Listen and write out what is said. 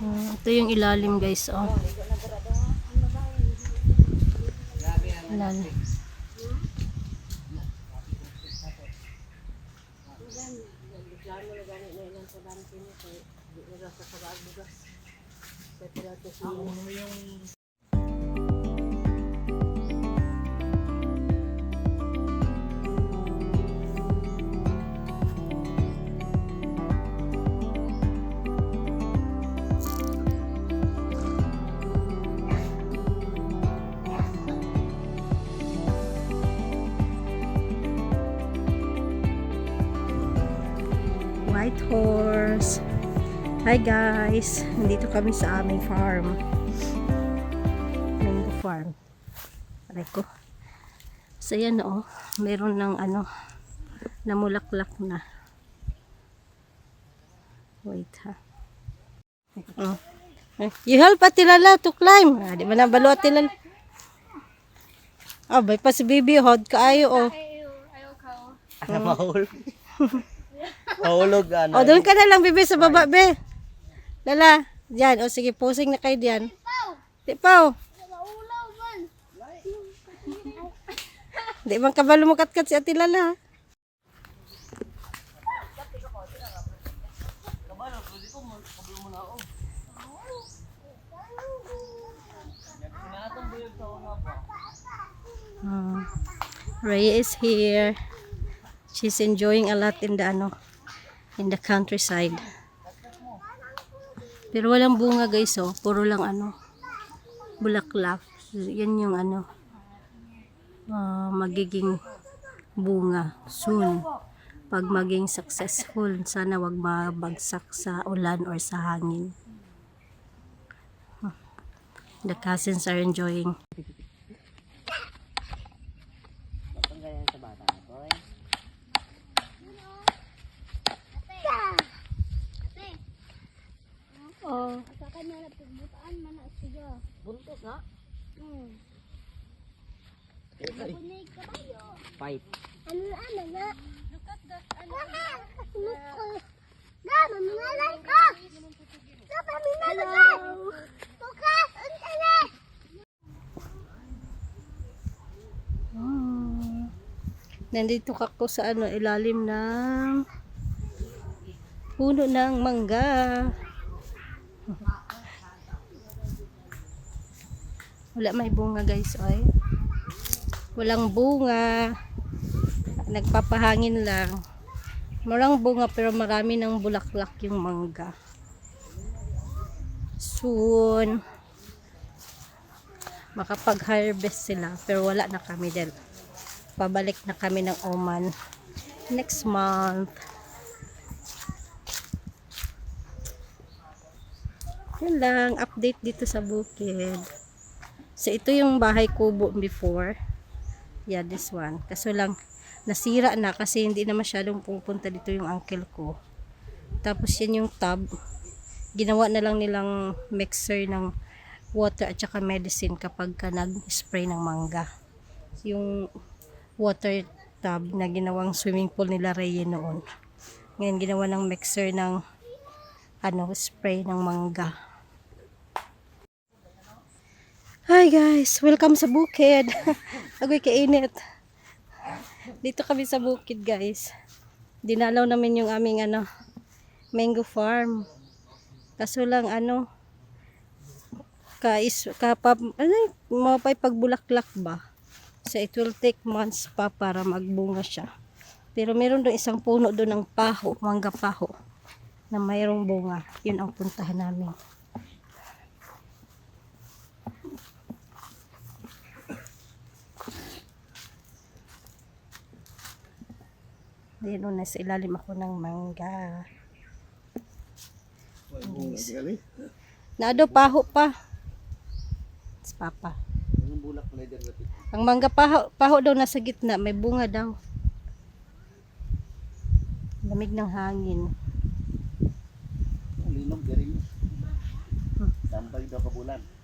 Ah, ito yung ilalim guys, oh. Ilalim. White horse. Hi guys, nandito kami sa aming farm. Mango farm. Aray ko. So yan oh, meron ng ano, namulaklak na. Wait ha. Oh. Eh, You help at tilala to climb. Ah, di ba na balo at tilala? Ah, bay pa si baby hod kaayo oh. Ano mahul? Mahulog ano. O, doon ka na lang, bebe, sa baba, be. Lala, dyan. O, sige, posing na kayo dyan. Di pa, Di bang kabalo mo katkat si ate Lala. Hmm. Ray is here. She's enjoying a lot in the ano, in the countryside. Pero walang bunga guys oh, puro lang ano, bulaklak. Yan yung ano, ah, magiging bunga soon. Pag maging successful, sana wag mabagsak sa ulan or sa hangin. The cousins are enjoying. Ang ganyan sa bata boy. Oh, Na pagbutaan man na siya. Buntot na. Hmm. Ay, Bunay kabayo. Fight. Ano ano na? Look at that. Ano? Look ko. Na, mamingalan ka. Na, mamingalan ka. Bukas, unta na. Nandito ako sa ano, ilalim ng puno ng mangga. Wala may bunga guys, oy. Walang bunga. Nagpapahangin lang. Walang bunga pero marami ng bulaklak yung mangga. Soon, makapag-harvest sila pero wala na kami dahil pabalik na kami ng Oman next month yun lang update dito sa bukid so ito yung bahay kubo before yeah this one kaso lang nasira na kasi hindi na masyadong pupunta dito yung uncle ko tapos yan yung tub ginawa na lang nilang mixer ng water at saka medicine kapag ka nag-spray ng mangga. Yung water tub na ginawang swimming pool nila Reye noon. Ngayon ginawa ng mixer ng ano, spray ng mangga. Hi guys, welcome sa bukid. Agoy kainit. Dito kami sa bukid guys. Dinalaw namin yung aming ano, mango farm. Kaso lang ano, ka is kapap ano mapay pagbulaklak ba so it will take months pa para magbunga siya pero meron doon isang puno doon ng paho mangga paho na mayroong bunga yun ang puntahan namin Dito na sa ilalim ako ng mangga. Naado paho pa. Si Papa. Ang mangga paho, paho daw nasa gitna, may bunga daw. Lamig ng hangin. Linom garing. Tambay daw kabulan.